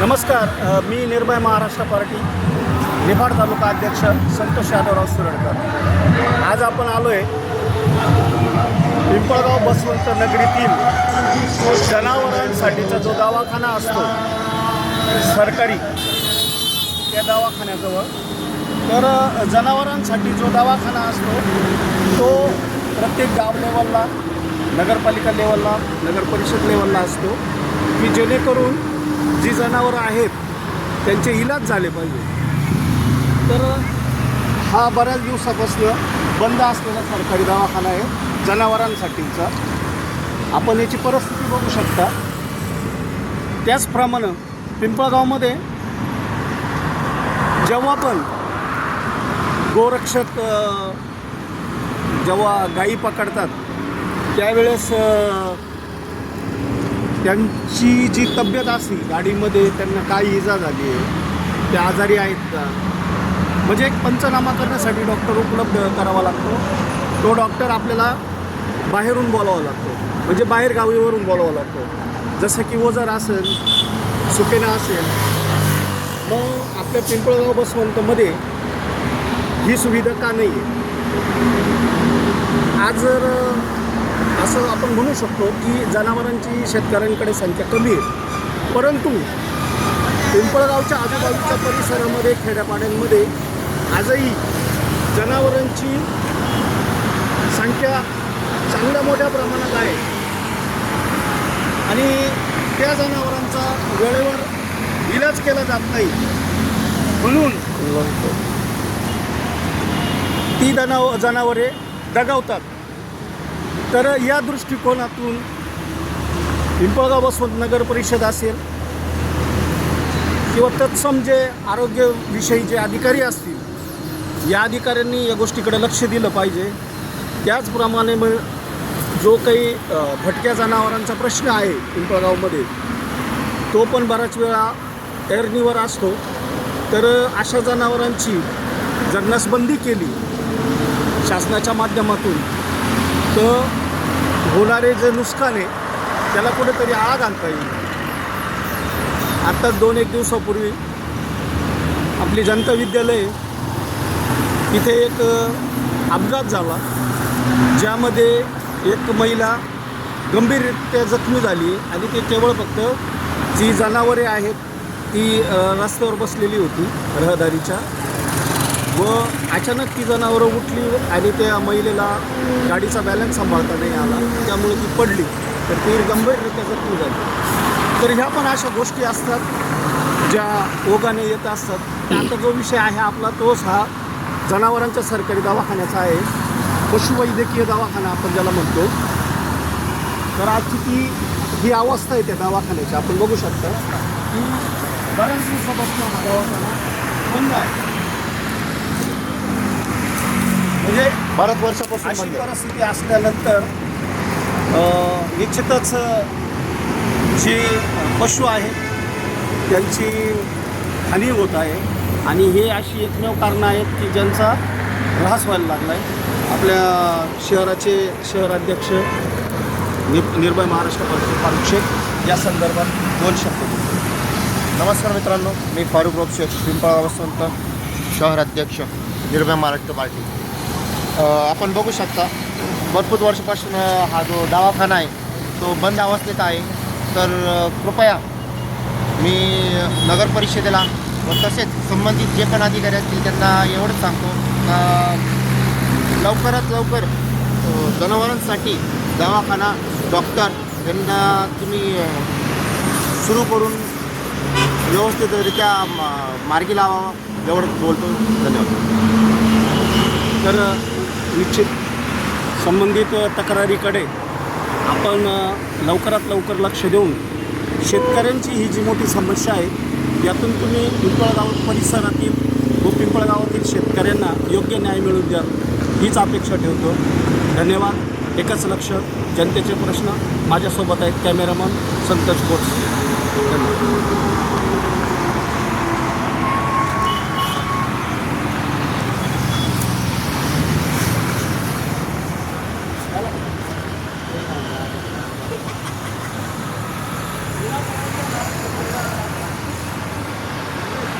नमस्कार मी निर्भय महाराष्ट्र पार्टी निफाड तालुका अध्यक्ष संतोष यादवराव सुरडकर. आज आपण आलो आहे पिंपळगाव बसवंत नगरीतील जनावरांसाठीचा जो दवाखाना असतो सरकारी त्या दवाखान्याजवळ. तर जनावरांसाठी जो दवाखाना असतो तो प्रत्येक गाव लेवलला नगरपालिका लेवलला नगर परिषद लेवलला असतो की जेणेकरून जी जनावरं आहेत त्यांचे इलाज झाले पाहिजे. तर हा बऱ्याच दिवसापासनं बंद असलेला सरकारी दवाखाना आहे जनावरांसाठीचा. आपण याची परिस्थिती बघू शकता. त्याचप्रमाणे पिंपळगावमध्ये जेव्हा पण गोरक्षक जेव्हा गायी पकडतात त्यावेळेस त्यांची जी तब्येत असली गाडीमध्ये त्यांना काय इजा झाली आहे ते आजारी आहेत का? म्हणजे एक पंचनामा करण्यासाठी डॉक्टर उपलब्ध करावा लागतो. तो डॉक्टर आपल्याला बाहेरून बोलावा लागतो. म्हणजे बाहेर गावीवरून बोलावा लागतो. जसं की ओझर असेल सुकेना असेल मग आपल्या पिंपळगाव बसवंतमध्ये ही सुविधा का नाही आहे आज जर असं आपण म्हणू शकतो की जनावरांची शेतकऱ्यांकडे संख्या कमी आहे. परंतु पिंपळगावच्या आजूबाजूच्या परिसरामध्ये खेड्यापाड्यांमध्ये आजही जनावरांची संख्या चांगल्या मोठ्या प्रमाणात आहे. आणि त्या जनावरांचा वेळेवर इलाज केला जात नाही. म्हणून ती जनाव जनावरे दगावतात. तर या दृष्टिकोनातून पिंपळगाव वसवंत नगर परिषद असेल किंवा तत्सम जे आरोग्यविषयी जे अधिकारी असतील या अधिकाऱ्यांनी या गोष्टीकडे लक्ष दिलं पाहिजे. त्याचप्रमाणे मग जो काही भटक्या जनावरांचा प्रश्न आहे पिंपळगावमध्ये तो पण बऱ्याच वेळा एरणीवर असतो. तर अशा जनावरांची जगण्यास बंदी केली शासनाच्या माध्यमातून तर होणारे जे नुकसान आहे त्याला कुठेतरी आळा घालता येईल. आत्ताच दोन एक दिवसापूर्वी आपली जनता विद्यालय तिथे एक अपघात झाला ज्यामध्ये एक महिला गंभीररित्या जखमी झाली आणि ते केवळ फक्त जी जनावरे आहेत ती रस्त्यावर बसलेली होती रहदारीच्या. व अचानक ती जनावरं उठली आणि त्या महिलेला गाडीचा बॅलन्स सांभाळता नाही आला. त्यामुळे ती पडली. तर ती गंभीररित्या जखमी झाली. तर ह्या पण अशा गोष्टी असतात ज्या ओघाने येत असतात. आता जो विषय आहे आपला तोच हा जनावरांच्या सरकारी दवाखान्याचा आहे. पशुवैद्यकीय दवाखाना आपण ज्याला म्हणतो. तर आजची ती ही अवस्था आहे त्या दवाखान्याची. आपण बघू शकता. की बऱ्याच दिवसापासून हा दवाखाना बंद आहे. बऱ्याच वर्षापासून अशी बंद आहे. परिस्थिती असल्यानंतर अ, निश्चितच जी पशु आहेत त्यांची हानी होत आहे आणि हे अशी एकमेव कारणं आहेत की ज्यांचा ऱ्हास व्हायला लागला आहे आपल्या शहराचे शहराध्यक्ष नि निर्भय महाराष्ट्र पार्टी फारुख शेख या संदर्भात दोन शब्द बोलतो. नमस्कार मित्रांनो मी फारुख रोप शेख पिंपळा वसंत शहर अध्यक्ष निर्भय महाराष्ट्र पार्टी आपण बघू शकता भरपूर वर्षापासून हा जो दवाखाना आहे तो बंद अवस्थेत आहे. तर कृपया मी नगर परिषदेला व तसेच संबंधित जे पण अधिकारी असतील त्यांना एवढंच सांगतो का लवकरात लवकर जनावरांसाठी दवाखाना डॉक्टर यांना तुम्ही सुरू करून व्यवस्थितरित्या मार्गी लावावा एवढं बोलतो. धन्यवाद. तर निश्चित संबंधित तक्रारीकडे आपण लवकरात लवकर लक्ष देऊन शेतकऱ्यांची ही जी मोठी समस्या आहे यातून तुम्ही पिंपळगाव परिसरातील व पिंपळगावातील शेतकऱ्यांना योग्य न्याय मिळून द्या हीच अपेक्षा ठेवतो. धन्यवाद. एकच लक्ष जनतेचे प्रश्न. माझ्यासोबत आहेत कॅमेरामन संतोष बोस धन्यवाद.